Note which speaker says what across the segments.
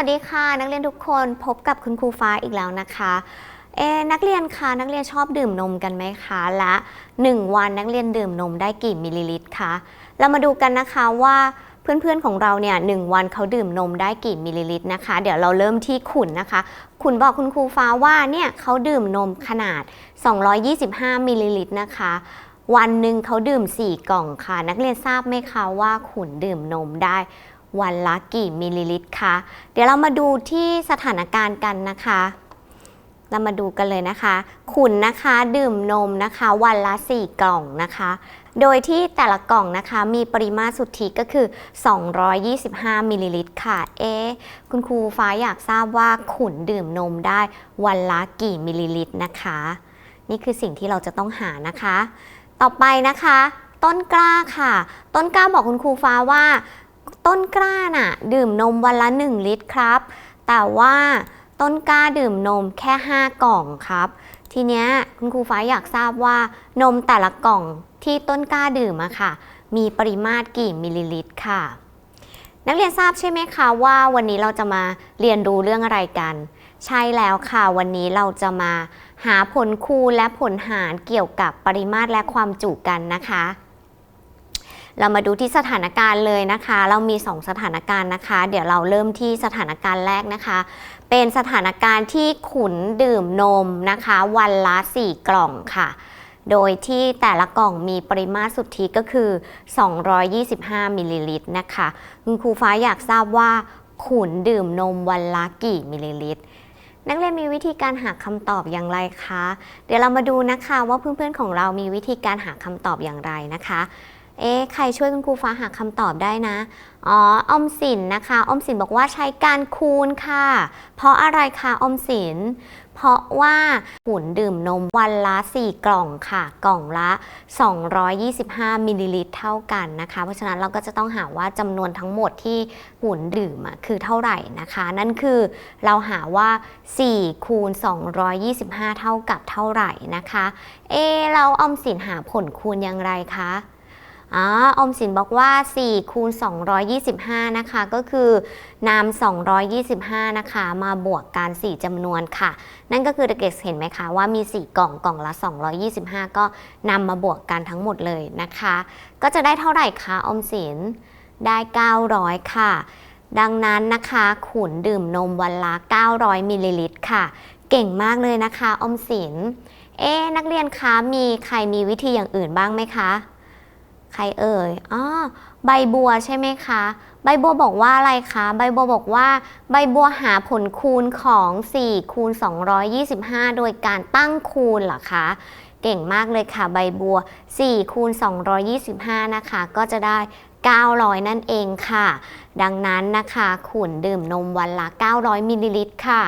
Speaker 1: วัสดีค่ะ นักเรียนทุกคนพบกับคุณครูฟ้าอีกแล้วนะคะเอะนักเรียนคะนักเรียนชอบดื่มนมกันไหมคะและ 1 วันนักเรียนดื่มนมได้กี่มิลลิลิตรคะเรามาดูกันนะคะว่าเพื่อนๆของเราเนี่ยหนึ่งวันเขาดื่มนมได้กี่มิลลิลิตรนะคะ เดี๋ยวเราเริ่มที่ขุนนะคะ ขุนบอกคุณครูฟ้าว่าเนี่ยเขาดื่มนมขนาด 225มิลลิลิตรนะคะ วันหนึ่งเขาดื่ม 4 กล่องค่ะ นักเรียนทราบไหมคะว่าขุนดื่มนมได้ วันละกี่มิลลิลิตรคะ เดี๋ยวเรามาดูที่สถานการณ์กันนะคะ เรามาดูกันเลยนะคะขุนนะคะดื่มนมนะคะ วันละ 4 กล่องนะคะ โดยที่แต่ละกล่องนะคะมีปริมาตรสุทธิก็คือ 225มิลลิลิตรค่ะ เอ๊คุณครูฟ้าอยากทราบว่าขุนดื่มนมได้วันละกี่มิลลิลิตรนะคะ นี่คือสิ่งที่เราจะต้องหานะคะ ต่อไปนะคะ ต้นกล้าค่ะ ต้นกล้าบอกคุณครูฟ้าว่า ต้นกล้าน่ะดื่มนมวันละ 1 ลิตรครับ แต่ว่าต้นกล้าดื่มนมแค่ 5 กล่องครับ ทีเนี้ยคุณครูฟ้าอยากทราบว่านมแต่ละกล่องที่ต้นกล้าดื่มอะค่ะ มีปริมาตรกี่มิลลิลิตรค่ะ นักเรียนทราบใช่ไหมคะว่าวันนี้เราจะมาเรียนรู้เรื่องอะไรกัน ใช่แล้วค่ะ วันนี้เราจะมาหาผลคูณและผลหารเกี่ยวกับปริมาตรและความจุกันนะคะ เรามาดูที่สถานการณ์เลยนะคะ เรามี 2 สถานการณ์นะคะ เดี๋ยวเราเริ่มที่สถานการณ์แรกนะคะ เป็นสถานการณ์ที่ขุนดื่มนมนะคะ วันละ 4 กล่องค่ะ โดยที่แต่ละกล่องมีปริมาตรสุทธิก็คือ 225 มิลลิลิตรนะคะ คุณครูฟ้าอยากทราบว่า ขุนดื่มนมวันละกี่มิลลิลิตรนักเรียนมีวิธีการหาคำตอบอย่างไรคะ เดี๋ยวเรามาดูนะคะว่าเพื่อนๆของเรามีวิธีการหาคำตอบอย่างไรนะคะ เอ๊ะใครช่วยคุณครูฟ้าหาคำตอบได้นะ อ๋อออมสินนะคะออมสินบอกว่าใช้การคูณค่ะ เพราะอะไรคะออมสิน เพราะว่าขุนดื่มนมวันละ 4 กล่องค่ะ กล่องละ 225 มิลลิลิตรเท่ากันนะคะ เพราะฉะนั้นเราก็จะต้องหาว่าจำนวนทั้งหมดที่ขุนดื่มคือเท่าไหร่นะคะ นั่นคือเราหาว่า 4 คูณ 225 เท่ากับเท่าไหร่นะคะ เอเราออมสินหาผลคูณอย่างไรคะ อ๋ออมสินบอกว่า4คูณ225 นะคะ ก็คือนำ225 นะคะ มาบวกกัน4จำนวนค่ะ นั่นก็คือเด็กๆเห็นไหมคะว่ามี 4 กล่องกล่องละ 225 ก็นำมาบวกกันทั้งหมดเลยนะคะ ก็จะได้เท่าไหร่คะออมสินได้ 900 ค่ะ ดังนั้นนะคะ ขุนดื่มนมวันละ 900มิลลิลิตรค่ะ เก่งมากเลยนะคะออมสิน เอ๊นักเรียนคะมีใครมีวิธีอย่างอื่นบ้างไหมคะ ใครเอ่ยอ๋อใบบัวใช่ไหมคะ ใบบัวบอกว่าอะไรคะ ใบบัวบอกว่า ใบบัวหาผลคูณของ4คูณ225 โดยการตั้งคูณเหรอคะ เก่งมากเลยค่ะ ใบบัว4คูณ225 นะคะ ก็จะได้ 900 นั่นเองค่ะ ดังนั้นนะคะขุนดื่มนมวันละ 900มิลลิลิตรค่ะ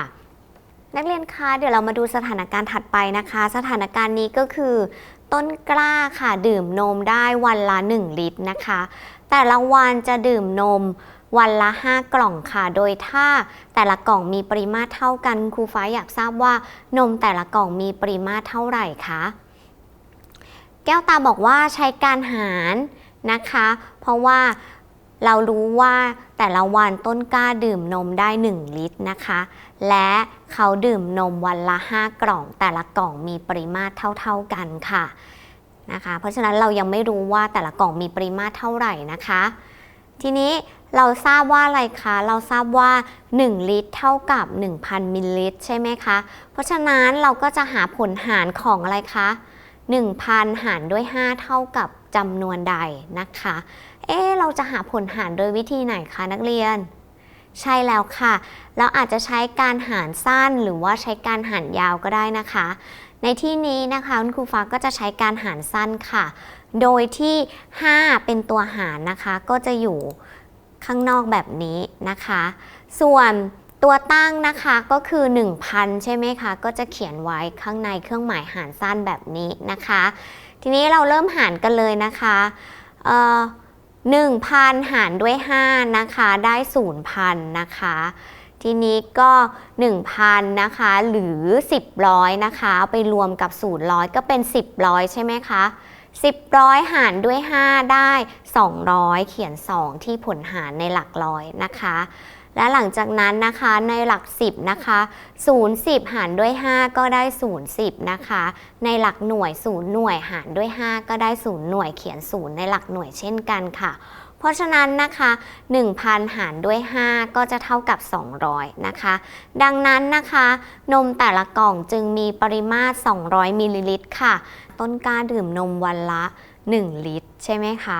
Speaker 1: นักเรียนคะเดี๋ยวเรามาดูสถานการณ์ถัดไปนะคะ สถานการณ์นี้ก็คือ ต้นกล้าค่ะ ดื่มนมได้วันละ 1 ลิตรนะคะ แต่ละวันจะดื่มนมวันละ 5 กล่องค่ะ โดยถ้าแต่ละกล่องมีปริมาตรเท่ากันครูฟ้าอยากทราบว่านมแต่ละกล่องมีปริมาตรเท่าไหร่คะแก้วตาบอกว่าใช้การหารนะคะ เพราะว่า เรารู้ว่าแต่ละวันต้นกล้าดื่มนมได้ 1 ลิตรนะคะ และเขาดื่มนมวันละ 5 กล่อง แต่ละกล่องมีปริมาตรเท่า ๆกันค่ะนะคะ เพราะฉะนั้นเรายังไม่รู้ว่าแต่ละกล่องมีปริมาตรเท่าไหร่นะคะ ทีนี้เราทราบว่าอะไรคะ เราทราบว่า 1 ลิตรเท่ากับ 1,000 มิลลิลิตรใช่ไหมคะ เพราะฉะนั้นเราก็จะหาผลหารของอะไรคะ 1,000 หารด้วย 5 เท่ากับจำนวนใดนะคะ เอ๊เราจะหาผลหารโดยวิธีไหนคะนักเรียน ใช่แล้วค่ะ เราอาจจะใช้การหารสั้นหรือว่าใช้การหารยาวก็ได้นะคะ ในที่นี้นะคะคุณครูฟ้าก็จะใช้การหารสั้นค่ะ โดยที่ 5 เป็นตัวหารนะคะ ก็จะอยู่ข้างนอกแบบนี้นะคะ ส่วนตัวตั้งนะคะก็คือ 1,000 ใช่ไหมคะ ก็จะเขียนไว้ข้างในเครื่องหมายหารสั้นแบบนี้นะคะ ทีนี้เราเริ่มหารกันเลยนะคะ เอ่อ 1,000 หารด้วย 5 นะคะ ได้ 0,000 นะคะ ทีนี้ก็ 1,000 นะคะ หรือ 10ร้อยนะคะ เอาไปรวมกับ0 0ก็เป็น 10ร้อยใช่ไหมคะ 10ร้อยหารด้วย 5 ได้ 200 เขียน 2 ที่ผลหารในหลักร้อยนะคะ และหลังจากนั้นนะคะในหลัก 10 นะคะ 0 10 หารด้วย 5 ก็ได้ 0 10 นะคะ ในหลักหน่วย 0 หน่วยหารด้วย 5 ก็ได้ 0 หน่วยเขียน 0 ในหลักหน่วยเช่นกันค่ะ เพราะฉะนั้นนะคะ 1,000 หารด้วย 5 ก็จะเท่ากับ 200 นะคะ ดังนั้นนะคะ นมแต่ละกล่องจึงมีปริมาตร 200มิลลิลิตรค่ะ ต้นกล้าดื่มนมวันละ 1 ลิตร ใช่ไหมคะ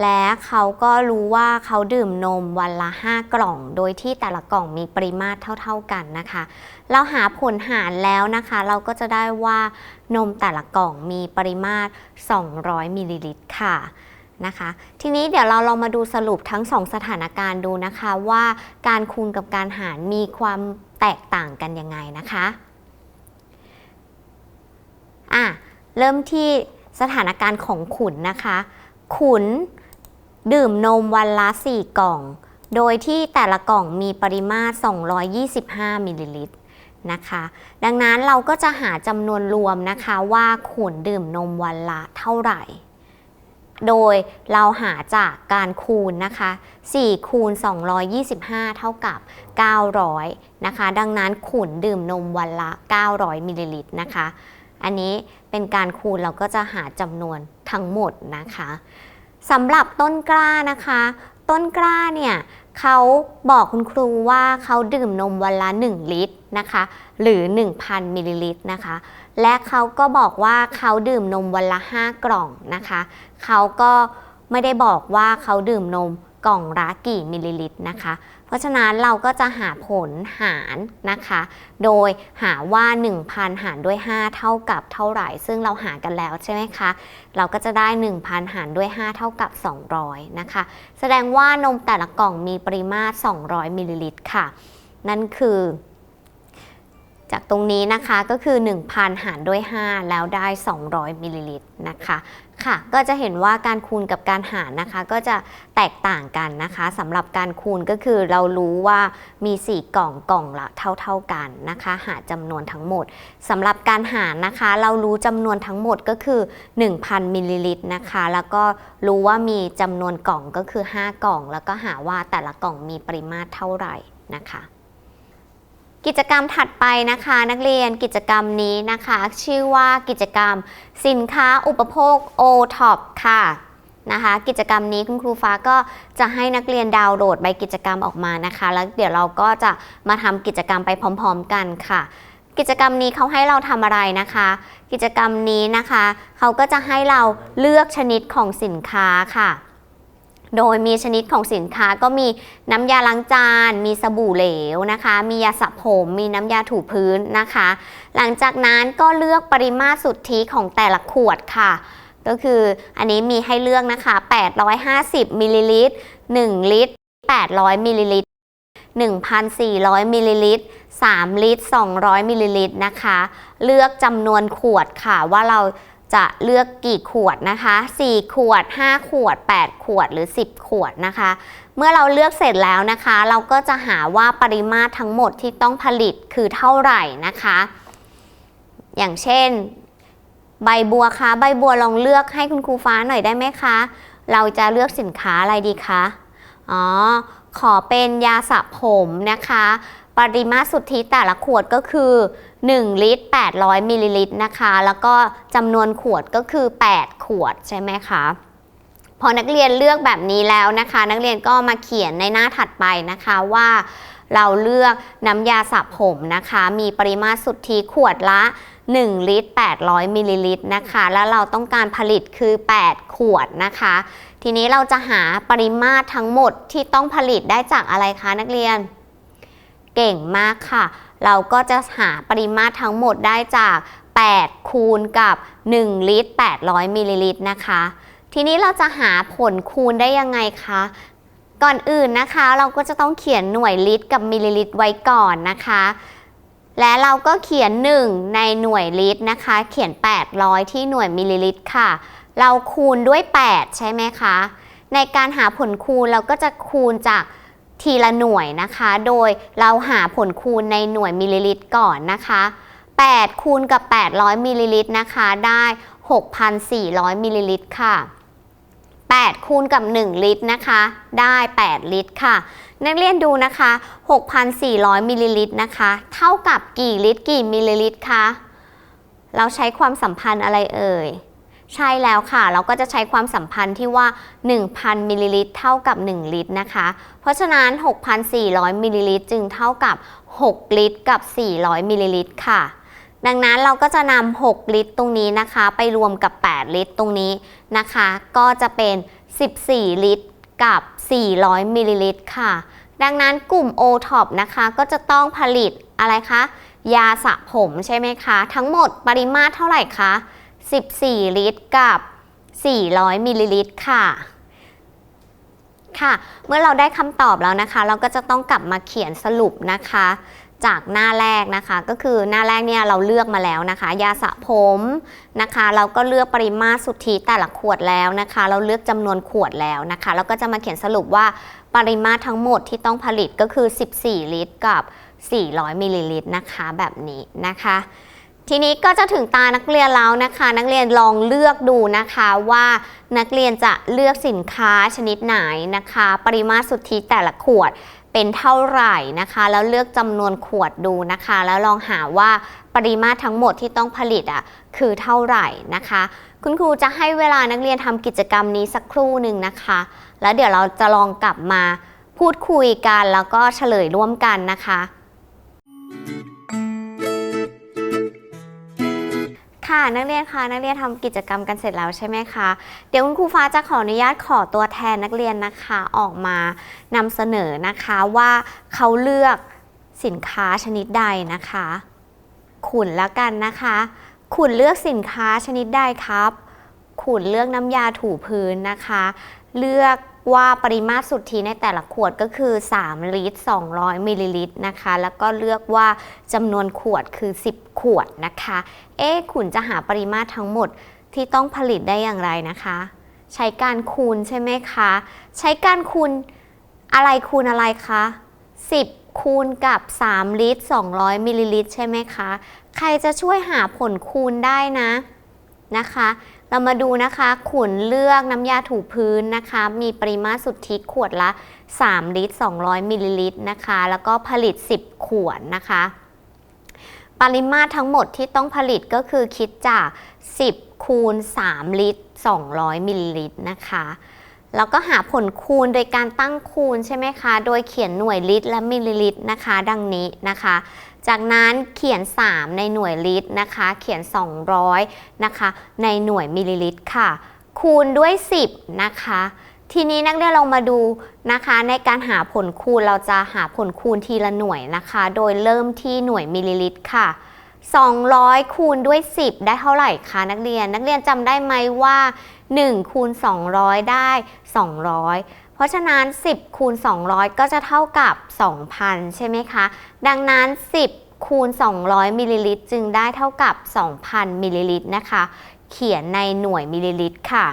Speaker 1: และเขาก็รู้ว่าเขาดื่มนมวันละ 5 กล่อง โดยที่แต่ละกล่องมีปริมาตรเท่า ๆกันนะคะ เราหาผลหารแล้วนะคะ เราก็จะได้ว่านมแต่ละกล่องมีปริมาตร 200มิลลิลิตรค่ะนะคะ ทีนี้เดี๋ยวเราลองมาดูสรุปทั้ง 2 สถานการณ์ดูนะคะว่าการคูณกับการหารมีความแตกต่างกันยังไงนะคะอะเริ่มที่สถานการณ์ของขุนนะคะ ขุน ดื่มนมวันละ 4 กล่อง โดยที่แต่ละกล่องมีปริมาตร 225 มิลลิลิตรนะคะ ดังนั้นเราก็จะหาจำนวนรวมนะคะว่าขุนดื่มนมวันละเท่าไหร่ โดยเราหาจากการคูณนะคะ 4 คูณ 225 เท่ากับ 900 นะคะ ดังนั้นขุนดื่มนมวันละ 900 มิลลิลิตรนะคะ อันนี้เป็นการคูณเราก็จะหาจำนวนทั้งหมดนะคะ สำหรับต้นกล้านะคะ ต้นกล้าเนี่ยเขาบอกคุณครูว่าเขาดื่มนมวันละ 1 ลิตรนะคะ หรือ 1,000 มิลลิลิตรนะคะ และเขาก็บอกว่าเขาดื่มนมวันละ 5 กล่องนะคะ เขาก็ไม่ได้บอกว่าเขาดื่มนม กล่องละกี่มิลลิลิตรนะคะ เพราะฉะนั้นเราก็จะหาผลหารนะคะ โดยหาว่า 1,000 หารด้วย 5 เท่ากับเท่าไหร่ ซึ่งเราหากันแล้วใช่ไหมคะ เราก็จะได้ 1,000 หารด้วย 5 เท่ากับ 200 นะคะ แสดงว่านมแต่ละกล่องมีปริมาตร 200มิลลิลิตรค่ะ นั่นคือจากตรงนี้นะคะก็คือ 1,000 หารด้วย 5 แล้วได้ 200มิลลิลิตรนะคะ ค่ะ ก็จะเห็นว่าการคูณกับการหารนะคะ ก็จะแตกต่างกันนะคะสำหรับการคูณก็คือเรารู้ว่ามี 4 กล่องกล่องละเท่า ๆกันนะคะ หาจำนวนทั้งหมดสำหรับการหารนะคะ เรารู้จำนวนทั้งหมดก็คือ 1,000มิลลิลิตรนะคะ แล้วก็รู้ว่ามีจำนวนกล่องก็คือ 5 กล่อง แล้วก็หาว่าแต่ละกล่องมีปริมาตรเท่าไหร่นะคะ กิจกรรมถัดไปนะคะนักเรียนกิจกรรมนี้นะคะ ชื่อว่ากิจกรรมสินค้าอุปโภค o t o p ค่ะนะคะกิจกรรมนี้คุณครูฟ้าก็จะให้นักเรียนดาวน์โหลดใบกิจกรรมออกมานะคะ แล้วเดี๋ยวเราก็จะมาทำกิจกรรมไปพร้อม ๆ กันค่ะ กิจกรรมนี้เขาให้เราทำอะไรนะคะ กิจกรรมนี้นะคะ เขาก็จะให้เราเลือกชนิดของสินค้าค่ะ โดยมีชนิดของสินค้าก็มีน้ำยาล้างจาน มีสบู่เหลวนะคะ มียาสระผม มีน้ำยาถูพื้นนะคะ หลังจากนั้นก็เลือกปริมาตรสุทธิของแต่ละขวดค่ะ ก็คืออันนี้มีให้เลือกนะคะ 850มิลลิลิตร1 ลิตร 800มิลลิลิตร1,400มิลลิลิตร3 ลิตร 200มิลลิลิตรนะคะ เลือกจำนวนขวดค่ะว่าเรา จะเลือกกี่ขวดนะคะ 4 ขวด 5 ขวด 8 ขวดหรือ 10 ขวดนะคะ เมื่อเราเลือกเสร็จแล้วนะคะ เราก็จะหาว่าปริมาตรทั้งหมดที่ต้องผลิตคือเท่าไหร่นะคะ อย่างเช่น ใบบัวคะใบบัวลองเลือกให้คุณครูฟ้าหน่อยได้ไหมคะ เราจะเลือกสินค้าอะไรดีคะ อ๋อ ขอเป็นยาสระผมนะคะ ปริมาตรสุทธิแต่ละขวดก็คือ 1 ลิตร 800 มิลลิลิตรนะคะ แล้วก็จำนวนขวดก็คือ 8 ขวดใช่ไหมคะ พอนักเรียนเลือกแบบนี้แล้วนะคะ นักเรียนก็มาเขียนในหน้าถัดไปนะคะว่าเราเลือกน้ำยาสระผมนะคะ มีปริมาตรสุทธิขวดละ 1 ลิตร 800 มิลลิลิตรนะคะ แล้วเราต้องการผลิตคือ 8 ขวดนะคะ ทีนี้เราจะหาปริมาตรทั้งหมดที่ต้องผลิตได้จากอะไรคะนักเรียน เก่งมากค่ะ เราก็จะหาปริมาตรทั้งหมดได้จาก 8 คูณกับ 1 ลิตร 800มิลลิลิตรนะคะ ทีนี้เราจะหาผลคูณได้ยังไงคะ ก่อนอื่นนะคะเราก็จะต้องเขียนหน่วยลิตรกับมิลลิลิตรไว้ก่อนนะคะ และเราก็เขียน 1 ในหน่วยลิตรนะคะ เขียน 800 ที่หน่วยมิลลิลิตรค่ะ เราคูณด้วย 8 ใช่ไหมคะ ในการหาผลคูณเราก็จะคูณจาก ทีละหน่วยนะคะ โดยเราหาผลคูณในหน่วยมิลลิลิตรก่อนนะคะ 8 คูณกับ 800 มิลลิลิตรนะคะ ได้ 6,400 มิลลิลิตรค่ะ 8 คูณกับ 1 ลิตรนะคะ ได้ 8 ลิตรค่ะ นักเรียนดูนะคะ 6,400 มิลลิลิตรนะคะ เท่ากับกี่ลิตรกี่มิลลิลิตรคะ เราใช้ความสัมพันธ์อะไรเอ่ย ใช่แล้วค่ะ เราก็จะใช้ความสัมพันธ์ที่ว่า 1,000มิลลิลิตรเท่ากับ 1 ลิตรนะคะ เพราะฉะนั้น 6,400มิลลิลิตรจึงเท่ากับ 6 ลิตรกับ 400มิลลิลิตรค่ะ ดังนั้นเราก็จะนำ6ลิตรตรงนี้นะคะ ไปรวมกับ 8 ลิตรตรงนี้นะคะ ก็จะเป็น 14 ลิตรกับ 400มิลลิลิตรค่ะ ดังนั้นกลุ่ม o t o p นะคะ ก็จะต้องผลิตอะไรคะ ยาสระผมใช่ไหมคะ ทั้งหมดปริมาตรเท่าไหร่คะ 14 ลิตรกับ 400มิลลิลิตรค่ะ ค่ะ เมื่อเราได้คำตอบแล้วนะคะ เราก็จะต้องกลับมาเขียนสรุปนะคะ จากหน้าแรกนะคะ ก็คือหน้าแรกเนี่ยเราเลือกมาแล้วนะคะ ยาสระผมนะคะ เราก็เลือกปริมาตรสุทธิแต่ละขวดแล้วนะคะ เราเลือกจำนวนขวดแล้วนะคะ เราก็จะมาเขียนสรุปว่าปริมาตรทั้งหมดที่ต้องผลิตก็คือ 14 ลิตรกับ 400มิลลิลิตรนะคะ แบบนี้นะคะ ทีนี้ก็จะถึงตานักเรียนแล้วนะคะ นักเรียนลองเลือกดูนะคะว่านักเรียนจะเลือกสินค้าชนิดไหนนะคะ ปริมาตรสุทธิแต่ละขวดเป็นเท่าไหร่นะคะ แล้วเลือกจำนวนขวดดูนะคะ แล้วลองหาว่าปริมาตรทั้งหมดที่ต้องผลิตอะคือเท่าไหร่นะคะ คุณครูจะให้เวลานักเรียนทำกิจกรรมนี้สักครู่หนึ่งนะคะ แล้วเดี๋ยวเราจะลองกลับมาพูดคุยกันแล้วก็เฉลยร่วมกันนะคะ ค่ะนักเรียนคะนักเรียนทำกิจกรรมกันเสร็จแล้วใช่ไหมคะ เดี๋ยวคุณครูฟ้าจะขออนุญาตขอตัวแทนนักเรียนนะคะออกมานำเสนอนะคะว่าเขาเลือกสินค้าชนิดใดนะคะ ขุนแล้วกันนะคะ ขุนเลือกสินค้าชนิดใดครับ ขุนเลือกน้ำยาถูพื้นนะคะ เลือก ว่าปริมาตรสุทธิในแต่ละขวดก็คือ 3 ลิตร 200มิลลิลิตรนะคะ แล้วก็เลือกว่าจำนวนขวดคือ 10 ขวดนะคะ เอ๊ขุนจะหาปริมาตรทั้งหมดที่ต้องผลิตได้อย่างไรนะคะ ใช้การคูณใช่ไหมคะ ใช้การคูณอะไรคูณอะไรคะ 10 คูณกับ 3 ลิตร 200มิลลิลิตรใช่ไหมคะ ใครจะช่วยหาผลคูณได้นะ นะคะ เรามาดูนะคะขุนเลือกน้ำยาถูพื้นนะคะ มีปริมาตรสุทธิขวดละ 3 ลิตร 200 มิลลิลิตรนะคะ แล้วก็ผลิต 10 ขวดนะคะ ปริมาตรทั้งหมดที่ต้องผลิตก็คือคิดจาก 10 คูณ 3 ลิตร 200 มิลลิลิตรนะคะแล้วก็หาผลคูณโดยการตั้งคูณใช่ไหมคะ โดยเขียนหน่วยลิตรและมิลลิลิตรนะคะ ดังนี้นะคะ จากนั้นเขียน 3 ในหน่วยลิตรนะคะ เขียน 200 นะคะ ในหน่วยมิลลิลิตรค่ะ คูณด้วย 10 นะคะ ทีนี้นักเรียนลองมาดูนะคะ ในการหาผลคูณเราจะหาผลคูณทีละหน่วยนะคะ โดยเริ่มที่หน่วยมิลลิลิตรค่ะ 200 คูณด้วย 10 ได้เท่าไหร่คะนักเรียน นักเรียนจำได้ไหมว่า 1 คูณ 200 ได้ 200 เพราะฉะนั้น 10 คูณ 200 ก็จะเท่ากับ 2,000 ใช่ไหมคะ ดังนั้น 10 คูณ 200 มิลลิลิตร จึงได้เท่ากับ 2,000 มิลลิลิตรนะคะ เขียนในหน่วยมิลลิลิตรค่ะ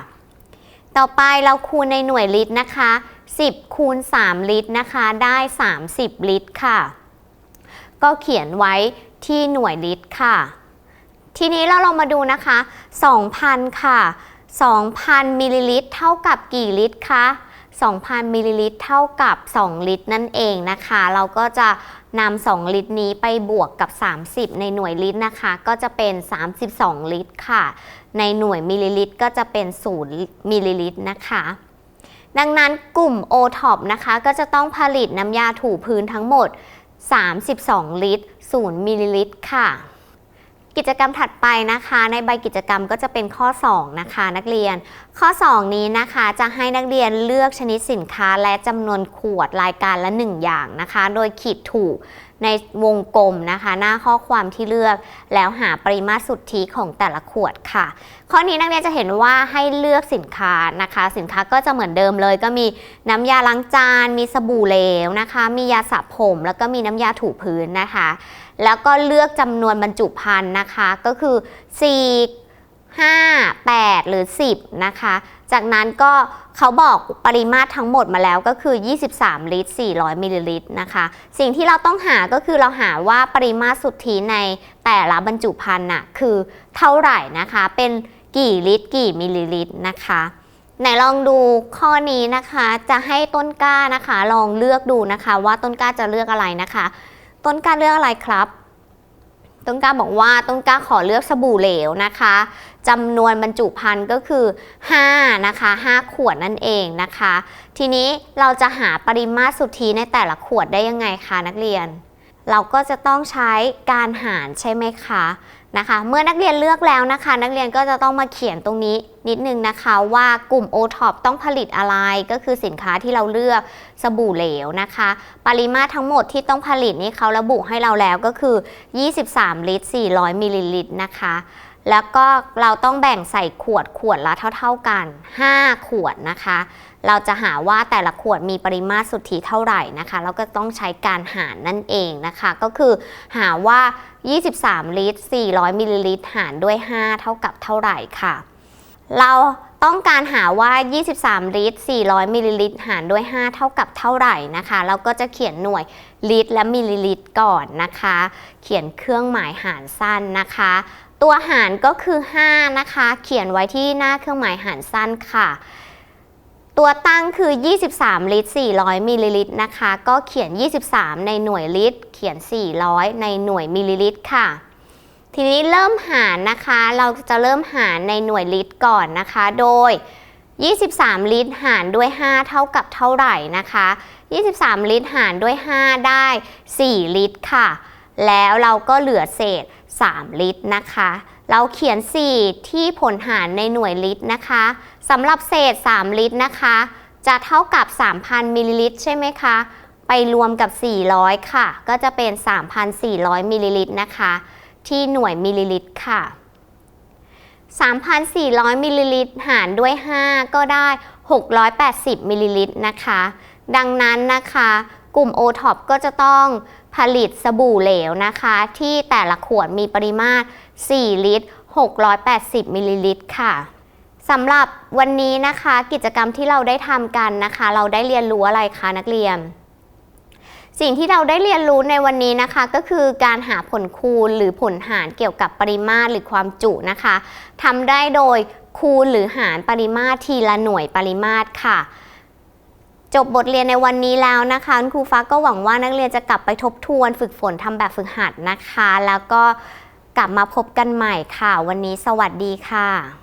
Speaker 1: ต่อไปเราคูณในหน่วยลิตรนะคะ 10 คูณ 3 ลิตรนะคะ ได้ 30 ลิตรค่ะ ก็เขียนไว้ที่หน่วยลิตรค่ะ ทีนี้เราลองมาดูนะคะ 2,000 ค่ะ 2,000 มิลลิลิตร เท่ากับกี่ลิตรคะ 2,000มิลลิลิตรเท่ากับ 2 ลิตรนั่นเองนะคะ เราก็จะนำ2ลิตรนี้ไปบวกกับ 30 ในหน่วยลิตรนะคะ ก็จะเป็น 32 ลิตรค่ะ ในหน่วยมิลลิลิตรก็จะเป็น 0มิลลิลิตรนะคะดังนั้นกลุ่ม o t o p นะคะก็จะต้องผลิตน้ำยาถูพื้นทั้งหมด 32 ลิตร 0มิลลิลิตรค่ะ กิจกรรมถัดไปนะคะ ในใบกิจกรรมก็จะเป็นข้อ 2 นะคะนักเรียน ข้อ 2 นี้นะคะจะให้นักเรียนเลือกชนิดสินค้าและจำนวนขวดรายการละ 1 อย่างนะคะ โดยขีดถูกในวงกลมนะคะ หน้าข้อความที่เลือกแล้วหาปริมาตรสุทธิของแต่ละขวดค่ะ ข้อนี้นักเรียนจะเห็นว่าให้เลือกสินค้านะคะ สินค้าก็จะเหมือนเดิมเลย ก็มีน้ำยาล้างจาน มีสบู่เหลวนะคะ มียาสระผม แล้วก็มีน้ำยาถูพื้นนะคะ แล้วก็เลือกจำนวนบรรจุภัณฑ์นะคะ ก็คือ 4 5 8 หรือ 10 นะคะ จากนั้นก็เขาบอกปริมาตรทั้งหมดมาแล้วก็คือ 23 ลิตร 400 มิลลิลิตรนะคะ สิ่งที่เราต้องหาก็คือเราหาว่าปริมาตรสุทธิในแต่ละบรรจุภัณฑ์น่ะคือเท่าไหร่นะคะ เป็นกี่ลิตร กี่มิลลิลิตรนะคะไหนลองดูข้อนี้นะคะ จะให้ต้นกล้านะคะ ลองเลือกดูนะคะ ว่าต้นกล้าจะเลือกอะไรนะคะ ต้นกล้าเลือกอะไรครับ ต้นกล้าบอกว่าต้นกล้าขอเลือกสบู่เหลวนะคะจำนวนบรรจุภัณฑ์ก็คือ5นะคะ5ขวดนั่นเองนะคะ ทีนี้เราจะหาปริมาตรสุทธิในแต่ละขวดได้ยังไงคะนักเรียน เราก็จะต้องใช้การหารใช่ไหมคะนะคะ เมื่อนักเรียนเลือกแล้วนะคะ นักเรียนก็จะต้องมาเขียนตรงนี้นิดนึงนะคะว่ากลุ่ม o t o p ต้องผลิตอะไรก็คือสินค้าที่เราเลือกสบู่เหลวนะคะ ปริมาตรทั้งหมดที่ต้องผลิตนี่เขาระบุให้เราแล้วก็คือ 23 ลิตร 400 มิลลิลิตรนะคะ แล้วก็เราต้องแบ่งใส่ขวดขวดละเท่า ๆกัน 5 ขวดนะคะ เราจะหาว่าแต่ละขวดมีปริมาตรสุทธิเท่าไหร่นะคะแล้วก็ต้องใช้การหารนั่นเองนะคะ ก็คือหาว่า 23 ลิตร 400 มิลลิลิตร หารด้วย 5 เท่ากับเท่าไหร่ค่ะ เราต้องการหาว่า 23 ลิตร 400 มิลลิลิตร หารด้วย 5 เท่ากับเท่าไหร่นะคะ เราก็จะเขียนหน่วยลิตรและมิลลิลิตรก่อนนะคะ เขียนเครื่องหมายหารสั้นนะคะ ตัวหารก็คือ 5 นะคะ เขียนไว้ที่หน้าเครื่องหมายหารสั้นค่ะ ตัวตั้งคือ 23 ลิตร 400 มิลลิลิตรนะคะ ก็เขียน 23 ในหน่วยลิตร เขียน 400 ในหน่วยมิลลิลิตรค่ะ ทีนี้เริ่มหารนะคะ เราจะเริ่มหารในหน่วยลิตรก่อนนะคะ โดย 23 ลิตรหารด้วย 5 เท่ากับเท่าไหร่นะคะ 23 ลิตรหารด้วย 5 ได้ 4 ลิตรค่ะ แล้วเราก็เหลือเศษ 3 ลิตรนะคะ เราเขียน 4 ที่ผลหารในหน่วยลิตรนะคะสำหรับเศษ 3 ลิตรนะคะ จะเท่ากับ 3,000 มิลลิลิตรใช่ไหมคะ ไปรวมกับ 400 ค่ะ ก็จะเป็น 3,400 มิลลิลิตรนะคะ ที่หน่วยมิลลิลิตรค่ะ 3,400 มิลลิลิตรหารด้วย 5 ก็ได้ 680 มิลลิลิตรนะคะ ดังนั้นนะคะ กลุ่ม o t o p ก็จะต้อง ผลิตสบู่เหลวนะคะ ที่แต่ละขวดมีปริมาตร 4 ลิตร 680มิลลิลิตรค่ะสำหรับวันนี้นะคะกิจกรรมที่เราได้ทำกันนะคะ เราได้เรียนรู้อะไรคะนักเรียน สิ่งที่เราได้เรียนรู้ในวันนี้นะคะ ก็คือการหาผลคูณหรือผลหารเกี่ยวกับปริมาตรหรือความจุนะคะทำได้โดยคูณหรือหารปริมาตรทีละหน่วยปริมาตรค่ะ จบบทเรียนในวันนี้แล้วนะคะคุณครูฟ้าก็หวังว่านักเรียนจะกลับไปทบทวนฝึกฝนทำแบบฝึกหัดนะคะ แล้วก็กลับมาพบกันใหม่ค่ะ วันนี้สวัสดีค่ะ